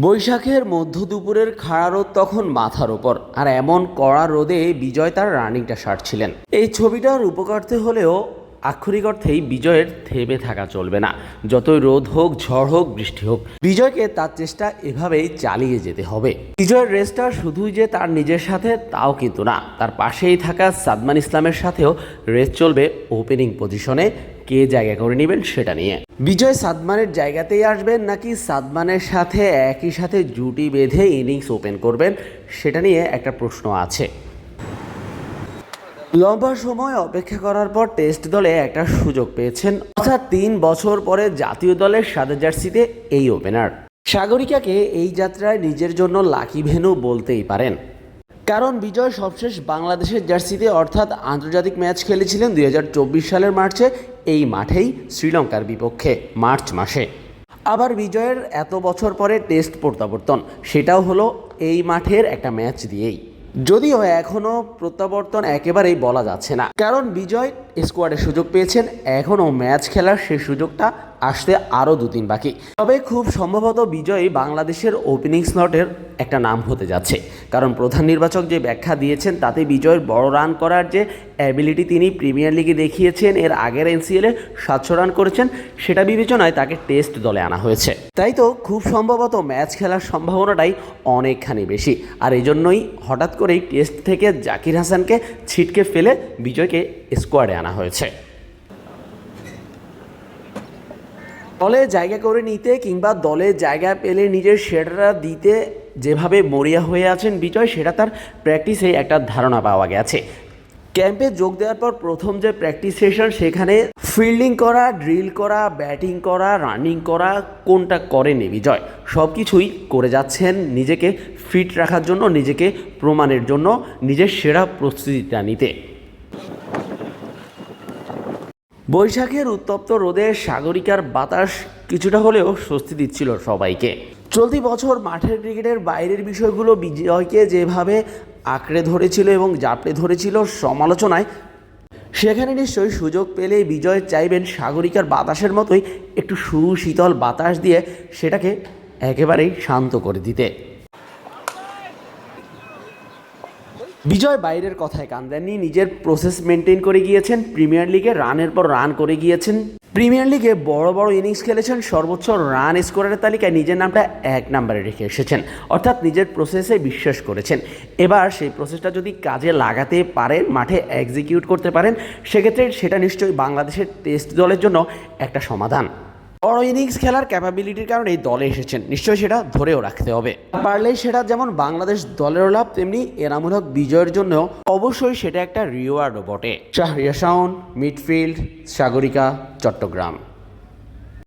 বৈশাখের মধ্য দুপুরের খাড়া রোদ তখন মাথার ওপর আর এমন কড়া রোদে বিজয় তার রানিংটা সারছিলেন। এই ছবিটার উপকার্থে হলেও আক্ষরিক অর্থেই বিজয়ের থেমে থাকা চলবে না। যতই রোদ হোক, ঝড় হোক, বৃষ্টি হোক, বিজয়কে তার চেষ্টা এভাবেই চালিয়ে যেতে হবে। বিজয়ের রেসটা শুধুই যে তার নিজের সাথে, তাও কিন্তু না। তার পাশেই থাকা সাদমান ইসলামের সাথেও রেস চলবে ওপেনিং পজিশনে কে জায়গা করে নেবেন সেটা নিয়ে। বিজয় সাদমানের জায়গাতেই আসবেন নাকি সাদমানের সাথে একই সাথে জুটি বেঁধে ইনিংস ওপেন করবেন সেটা নিয়ে একটা প্রশ্ন আছে। লম্বা সময় অপেক্ষা করার পর টেস্ট দলে একটা সুযোগ পেয়েছেন, অর্থাৎ তিন বছর পরে জাতীয় দলের সাদা জার্সিতে এই ওপেনার। সাগরিকাকে এই যাত্রায় নিজের জন্য লাকি ভেনু বলতেই পারেন। কারণ বিজয় সবশেষ বাংলাদেশের জার্সিতে, অর্থাৎ আন্তর্জাতিক ম্যাচ খেলেছিলেন দুই হাজার চব্বিশ সালের মার্চে, এই মাঠেই শ্রীলঙ্কার বিপক্ষে, মার্চ মাসে। আবার বিজয়ের এত বছর পরে টেস্ট প্রত্যাবর্তন, সেটাও হলো এই মাঠের একটা ম্যাচ দিয়েই। যদিও এখনও প্রত্যাবর্তন একেবারেই বলা যাচ্ছে না, কারণ বিজয় স্কোয়াডে সুযোগ পেয়েছেন এখনও ম্যাচ খেলার সেই সুযোগটা আসতে আরও দু তিন বাকি। তবে খুব সম্ভবত বিজয় বাংলাদেশের ওপেনিং স্লটের একটা নাম হতে যাচ্ছে। কারণ প্রধান নির্বাচক যে ব্যাখ্যা দিয়েছেন, তাতে বিজয়ের বড় রান করার যে অ্যাবিলিটি তিনি প্রিমিয়ার লিগে দেখিয়েছেন, এর আগের এনসিএলে সাতশো রান করেছেন, সেটা বিবেচনায় তাকে টেস্ট দলে আনা হয়েছে। তাই তো খুব সম্ভবত ম্যাচ খেলার সম্ভাবনাটাই অনেকখানি বেশি। আর এই জন্যই হঠাৎ করেই টেস্ট থেকে জাকির হাসানকে ছিটকে ফেলে বিজয়কে স্কোয়াডে আনা হয়েছে। দলে জায়গা করে নিতে কিংবা দলে জায়গা পেলে নিজের সেটাটা দিতে যেভাবে মরিয়া হয়ে আছেন বিজয়, সেটা তার প্র্যাকটিসে একটা ধারণা পাওয়া গেছে। ক্যাম্পে যোগ দেওয়ার পর প্রথম যে প্র্যাকটিস সেশন সেখানে ফিল্ডিং করা ড্রিল করা ব্যাটিং করা রানিং করা, কোনটা করেনি বিজয়? সব কিছুই করে যাচ্ছেন নিজেকে ফিট রাখার জন্য, নিজেকে প্রমাণের জন্য, নিজের সেরা প্রস্তুতিটা নিতে। বৈশাখের উত্তপ্ত রোদে সাগরিকার বাতাস কিছুটা হলেও স্বস্তি দিচ্ছিল সবাইকে। চলতি বছর মাঠের ক্রিকেটের বাইরের বিষয়গুলো বিজয়কে যেভাবে আঁকড়ে ধরেছিল এবং জাপড়ে ধরেছিল সমালোচনায়, সেখানে নিশ্চয়ই সুযোগ পেলে বিজয় চাইবেন সাগরিকার বাতাসের মতোই একটু সুশীতল বাতাস দিয়ে সেটাকে একেবারেই শান্ত করে দিতে। বিজয় বাইরের কথায় কান দেননি, নিজের প্রসেস মেনটেন করে গিয়েছেন প্রিমিয়ার লিগে রানের পর রান করে গিয়েছেন। প্রিমিয়ার লিগে বড় বড় ইনিংস খেলেছেন সর্বোচ্চ রান স্কোরের তালিকায় নিজের নামটা এক নম্বরে রেখে এসেছেন। অর্থাৎ নিজের প্রসেসে বিশ্বাস করেছেন। এবার সেই প্রসেসটা যদি কাজে লাগাতে পারেন, মাঠে এক্সিকিউট করতে পারেন, সেক্ষেত্রে সেটা নিশ্চয়ই বাংলাদেশের টেস্ট দলের জন্য একটা সমাধান। বড় ইনিংস খেলার ক্যাপাবিলিটির কারণে এই দলে এসেছেন। নিশ্চয়ই সেটা ধরেও রাখতে হবে। পারলে সেটা যেমন বাংলাদেশ দলেরও লাভ তেমনি এনামূলক বিজয়ের জন্য অবশ্যই সেটা একটা রিওয়ার্ডও বটে। শাহরিয়া শাওন মিডফিল্ড সাগরিকা, চট্টগ্রাম।